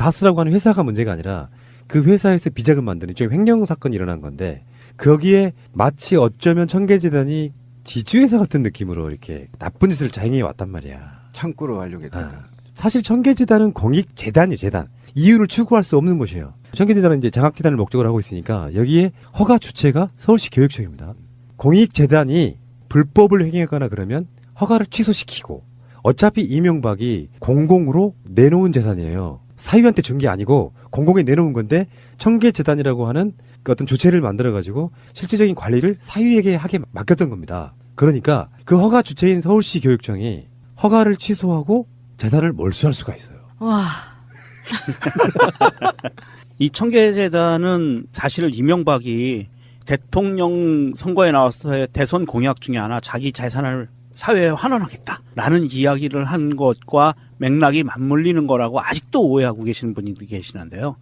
다스라고 하는 회사가 문제가 아니라 그 회사에서 비자금 만드는 일종의 횡령 사건이 일어난 건데 거기에 마치 어쩌면 청계재단이 지주회사 같은 느낌으로 이렇게 나쁜 짓을 자행해 왔단 말이야. 창구로 활용했다. 아, 사실 청계재단은 공익재단이에요, 재단. 이유를 추구할 수 없는 곳이에요. 청계재단은 이제 장학재단을 목적으로 하고 있으니까 여기에 허가 주체가 서울시 교육청입니다. 공익재단이 불법을 행하거나 그러면 허가를 취소시키고 어차피 이명박이 공공으로 내놓은 재산이에요. 사유한테 준 게 아니고 공공에 내놓은 건데 청계재단이라고 하는 그 어떤 주체를 만들어 가지고 실질적인 관리를 사유에게 하게 맡겼던 겁니다. 그러니까 그 허가 주체인 서울시 교육청이 허가를 취소하고 재산을 몰수할 수가 있어요. 와, 이 청계재단은 사실 이명박이 대통령 선거에 나와서의 대선 공약 중에 하나 자기 재산을 사회에 환원하겠다라는 이야기를 한 것과 맥락이 맞물리는 거라고 아직도 오해하고 계시는 분이 계시는데요.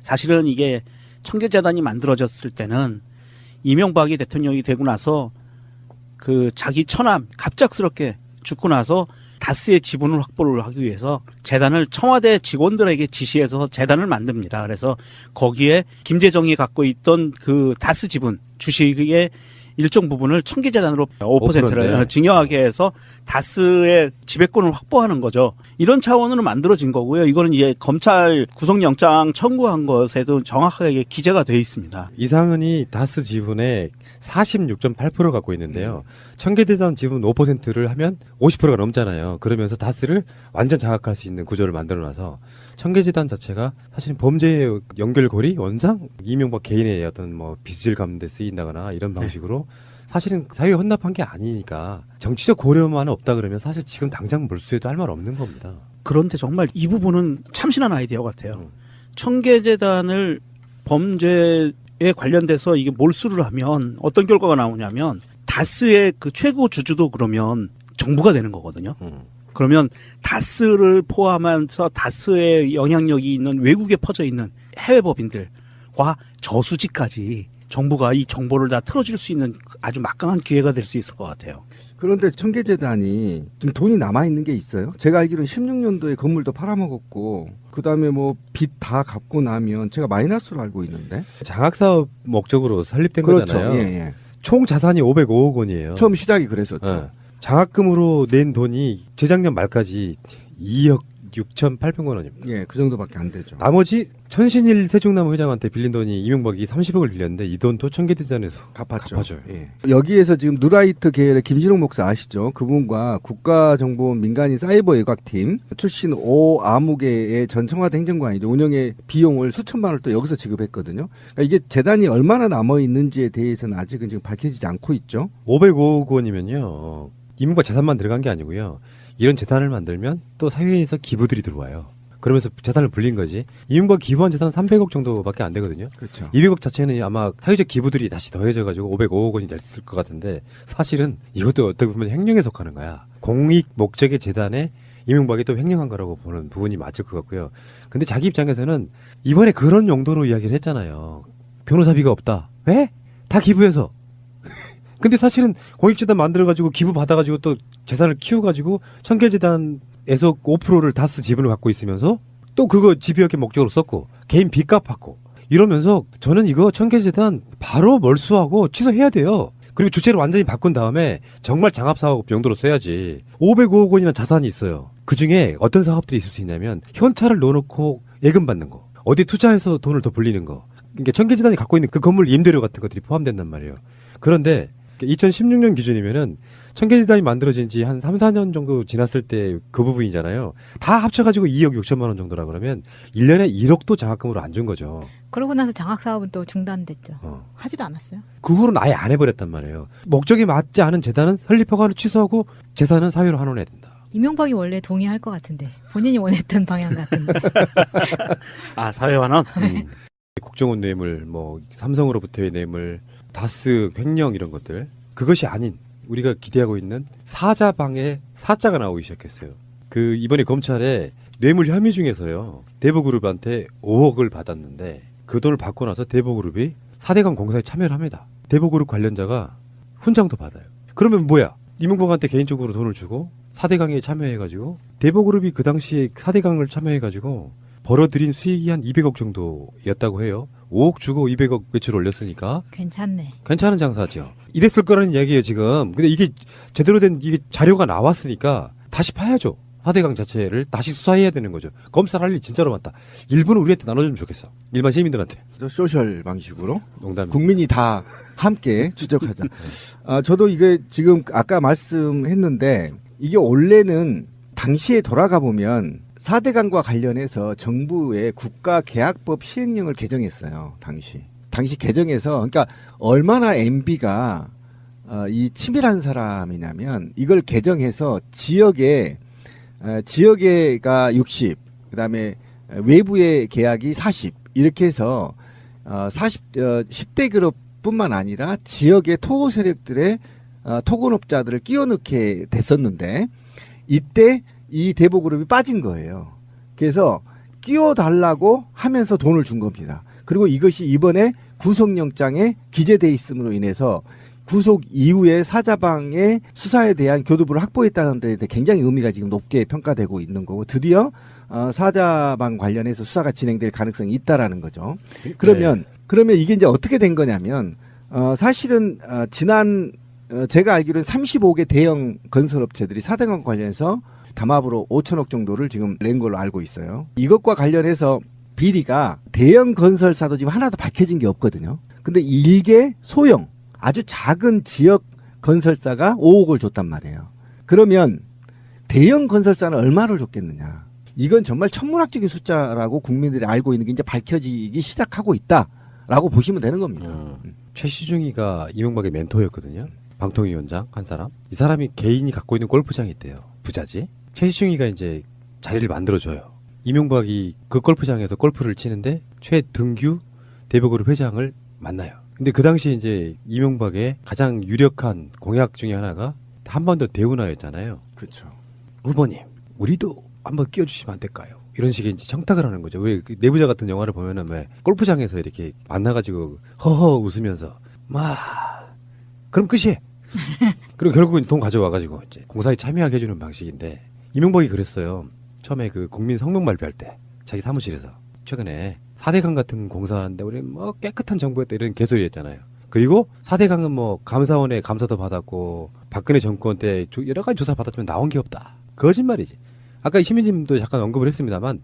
사실은 이게 청계재단이 만들어졌을 때는 이명박이 대통령이 되고 나서 그 자기 처남 갑작스럽게 죽고 나서 다스의 지분을 확보를 하기 위해서 재단을 청와대 직원들에게 지시해서 재단을 만듭니다. 그래서 거기에 김재정이 갖고 있던 그 다스 지분 주식의 일정 부분을 청계재단으로 5%를 5%네. 증여하게 해서 다스의 지배권을 확보하는 거죠. 이런 차원으로 만들어진 거고요. 이거는 이제 검찰 구속영장 청구한 것에도 정확하게 기재가 돼 있습니다. 이상은이 다스 지분의 46.8% 갖고 있는데요. 청계재단 지분 5%를 하면 50%가 넘잖아요. 그러면서 다스를 완전 장악할 수 있는 구조를 만들어놔서 청계재단 자체가 사실은 범죄의 연결고리 원상 이명박 개인의 어떤 뭐 빚을 데 쓰인다거나 이런 방식으로 사실은 사회에 헌납한 게 아니니까 정치적 고려만 없다 그러면 사실 지금 당장 몰수해도 할 말 없는 겁니다. 그런데 정말 이 부분은 참신한 아이디어 같아요. 음. 청계재단을 범죄에 관련돼서 이게 몰수를 하면 어떤 결과가 나오냐면 다스의 그 최고 주주도 그러면 정부가 되는 거거든요. 음. 그러면 다스를 포함해서 다스의 영향력이 있는 외국에 퍼져 있는 해외 법인들과 저수지까지 정부가 이 정보를 다 틀어줄 수 있는 아주 막강한 기회가 될 수 있을 것 같아요. 그런데 청계재단이 좀 돈이 남아 있는 게 있어요. 제가 알기로는 16년도에 건물도 팔아먹었고 그 다음에 뭐 빚 다 갚고 나면 제가 마이너스로 알고 있는데. 장학사업 목적으로 설립된 거잖아요. 예, 예. 총 자산이 505억 원이에요. 처음 시작이 그랬었죠. 어. 장학금으로 낸 돈이 재작년 말까지 2억 6,800만 원입니다. 예, 그 정도밖에 안 되죠. 나머지 천신일 세종나무 회장한테 빌린 돈이 이명박이 30억을 빌렸는데 이 돈도 청계대전에서 갚았죠. 갚아줘요. 예. 여기에서 지금 누라이트 계열의 김진욱 목사 아시죠? 그분과 국가정보원 민간인 사이버 예각팀 출신 오 아무개의 전 청와대 행정관이죠. 운영의 비용을 수천만 원을 또 여기서 지급했거든요. 그러니까 이게 재단이 얼마나 남아 있는지에 대해서는 아직은 지금 밝혀지지 않고 있죠. 505억 원이면요. 이명박 재산만 들어간 게 아니고요. 이런 재단을 만들면 또 사회에서 기부들이 들어와요. 그러면서 재산을 불린 거지. 이명박 기부한 재산은 300억 정도밖에 안 되거든요. 그렇죠. 200억 자체는 아마 사회적 기부들이 다시 더해져가지고 505억 원이 됐을 것 같은데 사실은 이것도 어떻게 보면 횡령에 속하는 거야. 공익 목적의 재단에 이명박이 또 횡령한 거라고 보는 부분이 맞을 것 같고요. 근데 자기 입장에서는 이번에 그런 용도로 이야기를 했잖아요. 변호사비가 없다. 왜? 다 기부해서. 근데 사실은 공익재단 만들어가지고 기부 받아가지고 또 재산을 키워가지고 청계재단에서 5%를 다스 지분을 갖고 있으면서 또 그거 집유학의 목적으로 썼고 개인 빚값 받고 이러면서 저는 이거 청계재단 바로 몰수하고 취소해야 돼요. 그리고 주체를 완전히 바꾼 다음에 정말 장합사업 용도로 써야지. 505억 원이나 자산이 있어요. 그 중에 어떤 사업들이 있을 수 있냐면 현찰을 넣어놓고 예금 받는 거, 어디 투자해서 돈을 더 불리는 거. 그러니까 청계재단이 갖고 있는 그 건물 임대료 같은 것들이 포함된단 말이에요. 그런데 2016년 기준이면은 청계재단이 만들어진 지 한 3, 4년 정도 지났을 때 그 부분이잖아요. 다 합쳐가지고 2억 6천만 원 정도라 그러면 1년에 1억도 장학금으로 안 준 거죠. 그러고 나서 장학 사업은 또 중단됐죠. 어. 하지도 않았어요. 그 후로는 아예 안 해버렸단 말이에요. 목적에 맞지 않은 재단은 설립 허가를 취소하고 재산은 사유로 환원해야 된다. 이명박이 원래 동의할 것 같은데 본인이 원했던 방향 같은데. 아 사회 환원. 음. 국정원 뇌물, 뭐 삼성으로부터의 뇌물, 다스 횡령 이런 것들 그것이 아닌 우리가 기대하고 있는 사자방의 사자가 나오기 시작했어요. 그 이번에 검찰에 뇌물 혐의 중에서요 대보그룹한테 5억을 받았는데 그 돈을 받고 나서 대보그룹이 4대강 공사에 참여를 합니다. 대보그룹 관련자가 훈장도 받아요. 그러면 뭐야? 이명박한테 개인적으로 돈을 주고 4대강에 참여해가지고 대보그룹이 그 당시에 4대강을 참여해가지고 벌어들인 수익이 한 200억 정도였다고 해요. 5억 주고 200억 매출 올렸으니까 괜찮네. 괜찮은 장사죠. 이랬을 거라는 이야기예요 지금. 근데 이게 제대로 된 이게 자료가 나왔으니까 다시 파야죠. 하대강 자체를 다시 수사해야 되는 거죠. 검사를 할 일 진짜로 많다. 일부는 우리한테 나눠주면 좋겠어. 일반 시민들한테. 저 소셜 방식으로 농담. 국민이 다 함께 추적하자. 아, 저도 이게 지금 아까 말씀했는데 이게 원래는 당시에 돌아가 보면 사대강과 관련해서 정부의 국가계약법 시행령을 개정했어요. 당시. 당시 개정해서 그러니까 얼마나 MB가 어, 이 치밀한 사람이냐면 이걸 개정해서 지역에 어, 지역에가 60, 그다음에 외부의 계약이 40 이렇게 해서 어, 40 어, 10대 그룹뿐만 아니라 지역의 토호 세력들의 어, 토건업자들을 끼워넣게 됐었는데 이때 이 대보그룹이 빠진 거예요. 그래서 끼워달라고 하면서 돈을 준 겁니다. 그리고 이것이 이번에 구속영장에 기재돼 있음으로 인해서 구속 이후에 사자방의 수사에 대한 교두부를 확보했다는 데 굉장히 의미가 지금 높게 평가되고 있는 거고 드디어 어, 사자방 관련해서 수사가 진행될 가능성이 있다라는 거죠. 그러면 그러면 이게 이제 어떻게 된 거냐면 어, 사실은 어, 지난 어, 제가 알기로는 35개 대형 건설업체들이 사대강 관련해서 담합으로 5천억 정도를 지금 낸 걸로 알고 있어요. 이것과 관련해서 비리가 대형 건설사도 지금 하나도 밝혀진 게 없거든요. 근데 일개 소형 아주 작은 지역 건설사가 5억을 줬단 말이에요. 그러면 대형 건설사는 얼마를 줬겠느냐? 이건 정말 천문학적인 숫자라고 국민들이 알고 있는 게 이제 밝혀지기 시작하고 있다라고 보시면 되는 겁니다. 어, 최시중이가 이명박의 멘토였거든요. 방통위원장 한 사람. 이 사람이 개인이 갖고 있는 골프장이 있대요. 부자지. 최시중이가 이제 자리를 만들어줘요. 이명박이 그 골프장에서 골프를 치는데 최등규 대법그룹 회장을 만나요. 근데 그 당시에 이제 이명박의 가장 유력한 공약 중에 하나가 한반도 대운하였잖아요. 그렇죠. 후보님, 우리도 한번 끼워주시면 안 될까요? 이런 식의 이제 청탁을 하는 거죠. 왜그 내부자 같은 영화를 보면은 왜 골프장에서 이렇게 만나가지고 허허 웃으면서 막 그럼 끝이. 그리고 결국은 돈 가져와가지고 이제 공사에 참여하게 해주는 방식인데 이명박이 그랬어요. 처음에 그 국민 성명 발표할 때 자기 사무실에서 최근에 사대강 같은 공사하는데 우리 뭐 깨끗한 정부였다 이런 개소리 했잖아요. 그리고 사대강은 뭐 감사원의 감사도 받았고 박근혜 정권 때 조- 여러 가지 조사 받았지만 나온 게 없다. 거짓말이지. 아까 시민님도 잠깐 언급을 했습니다만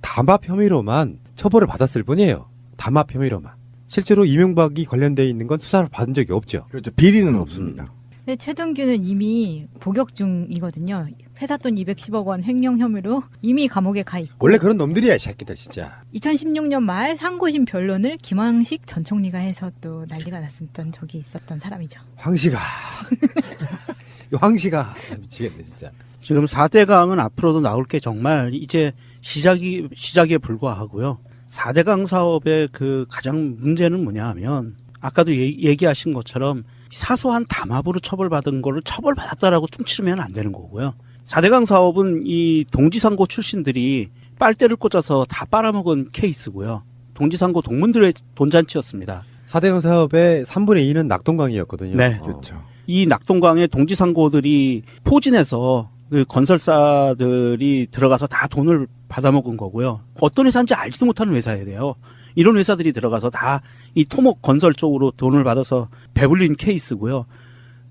담합 혐의로만 처벌을 받았을 뿐이에요. 담합 혐의로만. 실제로 이명박이 관련돼 있는 건 수사를 받은 적이 없죠. 그렇죠. 비리는 없습니다. 근데 최동규는 이미 복역 중이거든요. 회사 돈 210억 원 횡령 혐의로 이미 감옥에 가 있고 원래 그런 놈들이야, 이 새끼들 진짜. 2016년 말 상고심 변론을 김황식 전 총리가 해서 또 난리가 났었던 적이 있었던 사람이죠. 황씨가. 이 황씨가 미치겠네 진짜. 지금 4대 강은 앞으로도 나올 게 정말 이제 시작이 시작에 불과하고요. 4대 강 사업의 그 가장 문제는 뭐냐 하면 아까도 얘- 얘기하신 것처럼 사소한 담합으로 처벌받은 거를 처벌받았다라고 퉁치면 안 되는 거고요. 4대강 사업은 이 동지상고 출신들이 빨대를 꽂아서 다 빨아먹은 케이스고요. 동지상고 동문들의 돈잔치였습니다. 사대강 사업의 3분의 2는 낙동강이었거든요. 네. 어. 그렇죠. 이 낙동강의 동지상고들이 포진해서 그 건설사들이 들어가서 다 돈을 받아먹은 거고요. 어떤 회사인지 알지도 못하는 회사에 대요. 이런 회사들이 들어가서 다 이 토목 건설 쪽으로 돈을 받아서 배불린 케이스고요.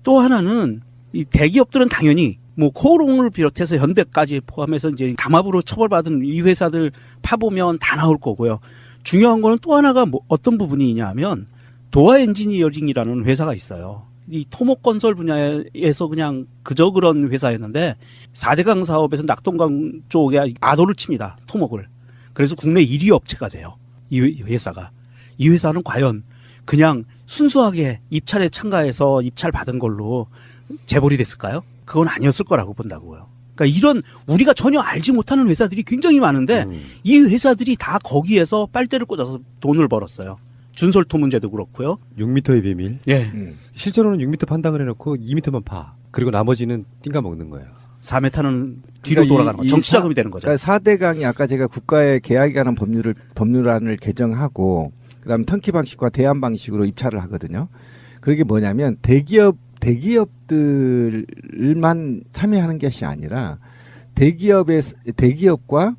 또 하나는 이 대기업들은 당연히 뭐 코오롱을 비롯해서 현대까지 포함해서 이제 담합으로 처벌받은 이 회사들 파보면 다 나올 거고요. 중요한 거는 또 하나가 뭐 어떤 부분이냐면 도화 엔지니어링이라는 회사가 있어요. 이 토목 건설 분야에서 그냥 그저 그런 회사였는데 4대강 사업에서 낙동강 쪽에 아도를 칩니다. 토목을. 그래서 국내 1위 업체가 돼요. 이 회- 회사가. 이 회사는 과연 그냥 순수하게 입찰에 참가해서 입찰 받은 걸로 재벌이 됐을까요? 그건 아니었을 거라고 본다고요. 그러니까 이런 우리가 전혀 알지 못하는 회사들이 굉장히 많은데 음. 이 회사들이 다 거기에서 빨대를 꽂아서 돈을 벌었어요. 준솔토 문제도 그렇고요. 6m의 비밀. 예. 음. 실제로는 6m 판당을 해놓고 2m만 파. 그리고 나머지는 띵가 먹는 거예요. 4m는 뒤로 그러니까 이- 돌아가는 거. 이 정치자금이 되는 거죠. 그러니까 4대강이 아까 제가 국가의 계약에 관한 법률을 법률안을 개정하고 그다음에 턴키 방식과 대안 방식으로 입찰을 하거든요. 그게 뭐냐면 대기업 대기업들만 참여하는 것이 아니라 대기업의 대기업과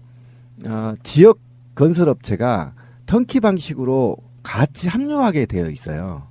어, 지역 건설업체가 턴키 방식으로 같이 합류하게 되어 있어요.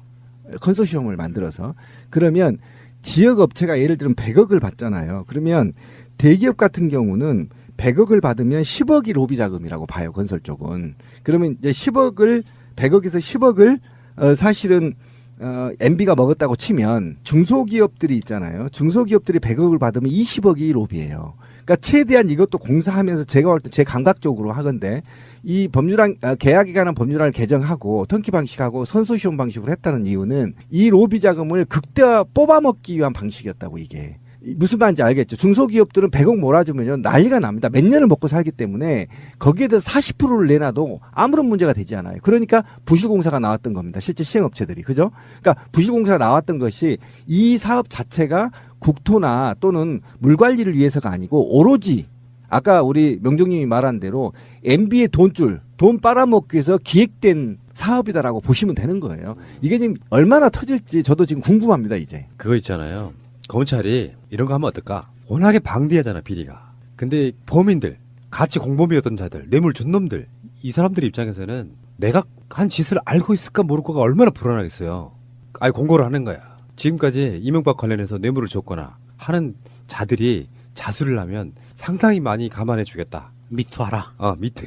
컨소시엄을 만들어서 그러면 지역 업체가 예를 들면 100억을 받잖아요. 그러면 대기업 같은 경우는 100억을 받으면 10억이 로비 자금이라고 봐요. 건설 쪽은. 그러면 이제 10억을 100억에서 10억을 어, 사실은 어, MB가 먹었다고 치면 중소기업들이 있잖아요. 중소기업들이 100억을 받으면 20억이 로비예요. 그러니까 최대한 이것도 공사하면서 제가 볼 때 제 감각적으로 하건데 이 법률안 아, 계약에 관한 법률안을 개정하고 턴키 방식하고 선수 시험 방식으로 했다는 이유는 이 로비 자금을 극대화 뽑아먹기 위한 방식이었다고 이게 이 무슨 말인지 알겠죠. 중소기업들은 100억 몰아주면 난리가 납니다. 몇 년을 먹고 살기 때문에 거기에 대해서 40%를 내놔도 아무런 문제가 되지 않아요. 그러니까 부실공사가 나왔던 겁니다. 실제 시행업체들이. 그죠? 그러니까 부실공사가 나왔던 것이 이 사업 자체가 국토나 또는 물 관리를 위해서가 아니고 오로지 아까 우리 명정님이 말한 대로 MB의 돈줄, 돈 빨아먹기 위해서 기획된 사업이다라고 보시면 되는 거예요. 이게 지금 얼마나 터질지 저도 지금 궁금합니다, 이제. 그거 있잖아요. 검찰이 이런 거 하면 어떨까? 워낙에 방대하잖아 비리가. 근데 범인들, 같이 공범이었던 자들, 뇌물 준 놈들, 이 사람들 입장에서는 내가 한 짓을 알고 있을까 모를까가 얼마나 불안하겠어요. 아예 공고를 하는 거야. 지금까지 이명박 관련해서 뇌물을 줬거나 하는 자들이 자수를 하면 상당히 많이 감안해 주겠다. 미투하라. 아 밑에.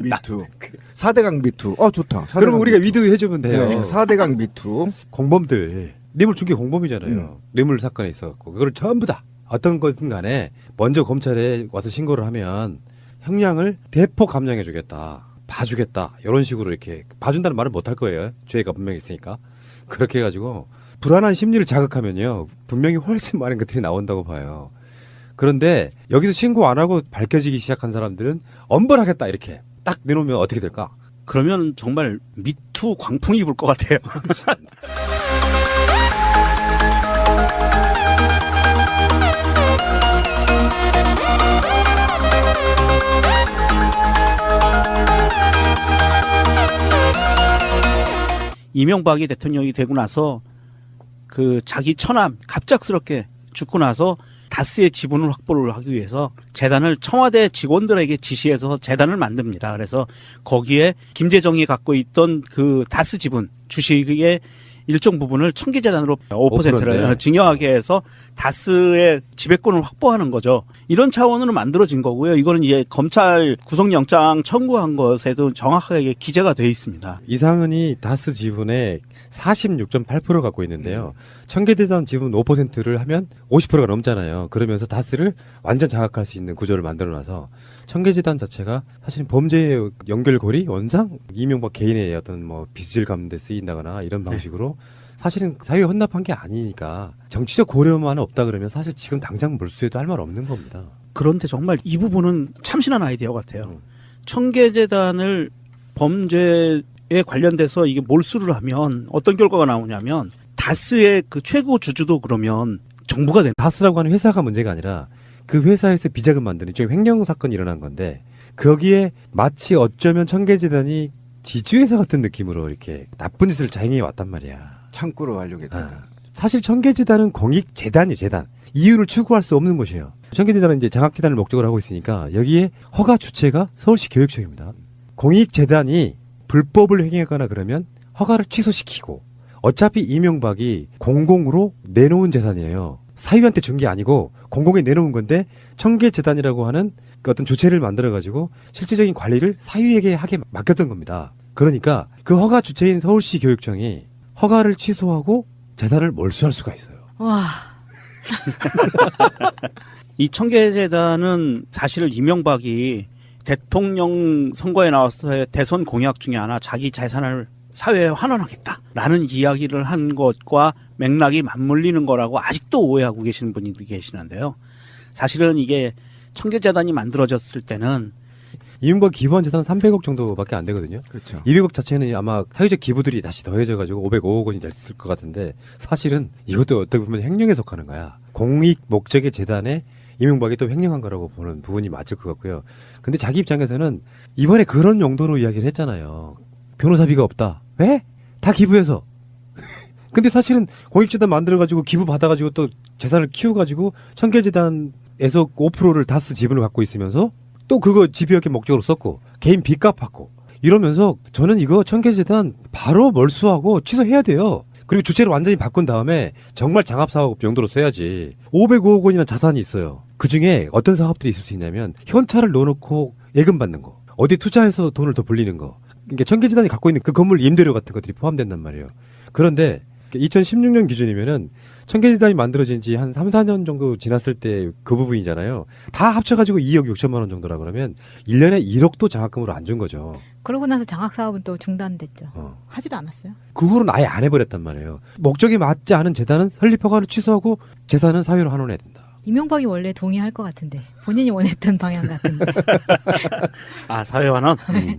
미투. 4대강 미투. 어, 좋다. 4대강 그러면 우리가 미투. 위드 해주면 돼요. 네, 4대강 미투. 공범들 뇌물 준게 공범이잖아요. 음. 뇌물 사건에 있어갖고 그걸 전부 다 어떤 것든 간에 먼저 검찰에 와서 신고를 하면 형량을 대폭 감량해주겠다, 봐주겠다 이런 식으로 이렇게 봐준다는 말은 못할 거예요. 죄가 분명히 있으니까 그렇게 해가지고 불안한 심리를 자극하면요 분명히 훨씬 많은 것들이 나온다고 봐요. 그런데 여기서 신고 안 하고 밝혀지기 시작한 사람들은 엄벌하겠다 이렇게 딱 내놓으면 어떻게 될까? 그러면 정말 미투 광풍이 불 것 같아요. 이명박이 대통령이 되고 나서 그 자기 처남 갑작스럽게 죽고 나서 다스의 지분을 확보를 하기 위해서 재단을 청와대 직원들에게 지시해서 재단을 만듭니다. 그래서 거기에 김재정이 갖고 있던 그 다스 지분 주식의 일정 부분을 청계재단으로 5%를 5%네. 증여하게 해서 다스의 지배권을 확보하는 거죠. 이런 차원으로 만들어진 거고요. 이거는 이제 검찰 구속영장 청구한 것에도 정확하게 기재가 되어 있습니다. 이상은이 다스 지분의 46.8% 갖고 있는데요. 청계대산 지분 5%를 하면 50%가 넘잖아요. 그러면서 다스를 완전 장악할 수 있는 구조를 만들어놔서 청계재단 자체가 사실은 범죄의 연결고리, 원상, 이명박 개인의 어떤 뭐 빚을 갚는 데 쓰인다거나 이런 방식으로 사실은 사회에 헌납한 게 아니니까 정치적 고려만 없다 그러면 사실 지금 당장 몰수해도 할 말 없는 겁니다. 그런데 정말 이 부분은 참신한 아이디어 같아요. 음. 청계재단을 범죄에 관련돼서 이게 몰수를 하면 어떤 결과가 나오냐면 다스의 그 최고 주주도 그러면 정부가 되는 다스라고 하는 회사가 문제가 아니라 그 회사에서 비자금 만드는 지금 횡령 사건이 일어난 건데 거기에 마치 어쩌면 청계재단이 지주회사 같은 느낌으로 이렇게 나쁜 짓을 자행해 왔단 말이야. 창구로 하려겠다. 아. 사실 청계재단은 공익 재단이에요, 재단. 이윤을 추구할 수 없는 곳이에요. 청계재단은 이제 장학재단을 목적으로 하고 있으니까 여기에 허가 주체가 서울시 교육청입니다. 공익 재단이 불법을 행하거나 그러면 허가를 취소시키고 어차피 이명박이 공공으로 내놓은 재산이에요. 사유한테 준 게 아니고 공공에 내놓은 건데 청계재단이라고 하는 그 어떤 주체를 만들어 가지고 실질적인 관리를 사유에게 하게 맡겼던 겁니다. 그러니까 그 허가 주체인 서울시 교육청이 허가를 취소하고 재산을 몰수할 수가 있어요. 와, 이 청계재단은 사실 이명박이 대통령 선거에 나와서의 대선 공약 중에 하나 자기 재산을 사회에 환원하겠다라는 이야기를 한 것과 맥락이 맞물리는 거라고 아직도 오해하고 계시는 분이 계시는데요. 사실은 이게 청계재단이 만들어졌을 때는 이명박 기부한 재산은 300억 정도밖에 안 되거든요. 그렇죠. 200억 자체는 아마 사회적 기부들이 다시 더해져 가지고 505억 원이 됐을 것 같은데 사실은 이것도 어떻게 보면 횡령에 속하는 거야. 공익 목적의 재단에 이명박이 또 횡령한 거라고 보는 부분이 맞을 것 같고요. 근데 자기 입장에서는 이번에 그런 용도로 이야기를 했잖아요. 변호사비가 없다. 왜? 다 기부해서. 근데 사실은 공익재단 만들어가지고 기부 받아가지고 또 재산을 키워가지고 청계재단에서 5%를 다스 지분을 갖고 있으면서 또 그거 집유학의 목적으로 썼고 개인 빚값 받고 이러면서 저는 이거 청계재단 바로 몰수하고 취소해야 돼요. 그리고 주체를 완전히 바꾼 다음에 정말 장합 사업 용도로 써야지. 505억 원이나 자산이 있어요. 그 중에 어떤 사업들이 있을 수 있냐면 현찰을 넣어놓고 예금 받는 거, 어디 투자해서 돈을 더 불리는 거. 그러니까 청계재단이 갖고 있는 그 건물 임대료 같은 것들이 포함된단 말이에요. 그런데 2016년 기준이면은 청계재단이 만들어진 지 한 3, 4년 정도 지났을 때 그 부분이잖아요. 다 합쳐가지고 2억 6천만 원 정도라 그러면 1년에 1억도 장학금으로 안 준 거죠. 그러고 나서 장학 사업은 또 중단됐죠. 어. 하지도 않았어요. 그 후로는 아예 안 해버렸단 말이에요. 목적에 맞지 않은 재단은 설립 허가를 취소하고 재산은 사유로 환원해야 된다. 이명박이 원래 동의할 것 같은데 본인이 원했던 방향 같은데. 아 사회화는 음.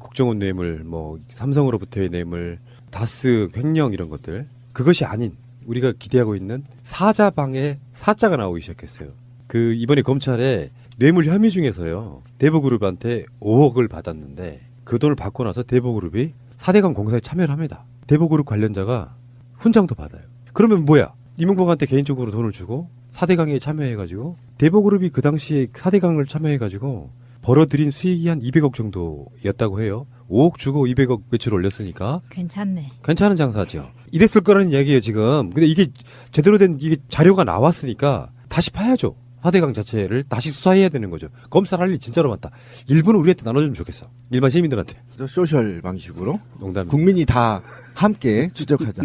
국정원 뇌물, 뭐 삼성으로부터의 뇌물, 다스 횡령 이런 것들 그것이 아닌 우리가 기대하고 있는 사자방에 사자가 나오기 시작했어요. 그 이번에 검찰에 뇌물 혐의 중에서요 대보그룹한테 5억을 받았는데 그 돈을 받고 나서 대보그룹이 4대강 공사에 참여를 합니다. 대보그룹 관련자가 훈장도 받아요. 그러면 뭐야? 이명박한테 개인적으로 돈을 주고 4대강에 참여해가지고 대보그룹이 그 당시에 4대강을 참여해가지고 벌어들인 수익이 한 200억 정도였다고 해요. 5억 주고 200억 매출 올렸으니까 괜찮네. 괜찮은 장사죠. 이랬을 거라는 이야기예요 지금. 근데 이게 제대로 된 이게 자료가 나왔으니까 다시 파야죠. 4대강 자체를 다시 수사해야 되는 거죠. 검찰 할 일 진짜로 많다. 일부는 우리한테 나눠주면 좋겠어. 일반 시민들한테. 저 소셜 방식으로 농담. 국민이 다 함께 추적하자.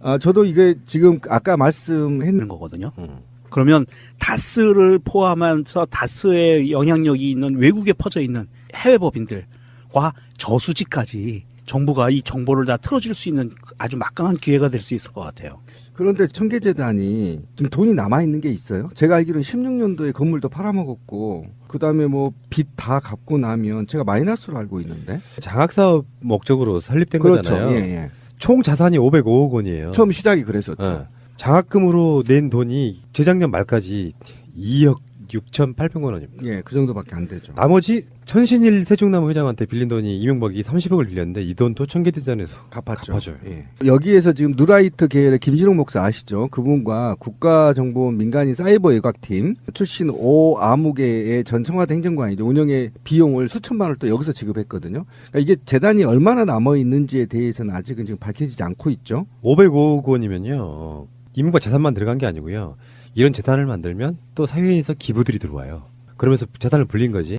아, 저도 이게 지금 아까 말씀했는 거거든요. 음. 그러면 다스를 포함해서 다스의 영향력이 있는 외국에 퍼져 있는 해외 법인들 과 저수지까지 정부가 이 정보를 다 틀어줄 수 있는 아주 막강한 기회가 될 수 있을 것 같아요. 그런데 청계재단이 좀 돈이 남아 있는 게 있어요. 제가 알기로는 16년도에 건물도 팔아먹었고 그 다음에 뭐 빚 다 갚고 나면 제가 마이너스로 알고 있는데. 장학사업 목적으로 설립된 그렇죠. 거잖아요. 예, 예. 총 자산이 505억 원이에요. 처음 시작이 그랬었죠. 예. 장학금으로 낸 돈이 재작년 말까지 2억 6,800만 원입니다. 예, 그 정도밖에 안 되죠. 나머지 천신일 세종나무 회장한테 빌린 돈이 이명박이 30억을 빌렸는데 이돈또 청계대전에서 갚았죠. 갚아줘요. 예. 여기에서 지금 누라이트 계열의 김진욱 목사 아시죠? 그분과 국가정보원 민간인 사이버 예각팀 출신 오 아무개의 전 청와대 행정관이죠. 운영의 비용을 수천만 원을 또 여기서 지급했거든요. 그러니까 이게 재단이 얼마나 남아 있는지에 대해서는 아직은 지금 밝혀지지 않고 있죠. 505억 원이면요. 이명박 재산만 들어간 게 아니고요. 이런 재단을 만들면 또 사회에서 기부들이 들어와요. 그러면서 재산을 불린 거지.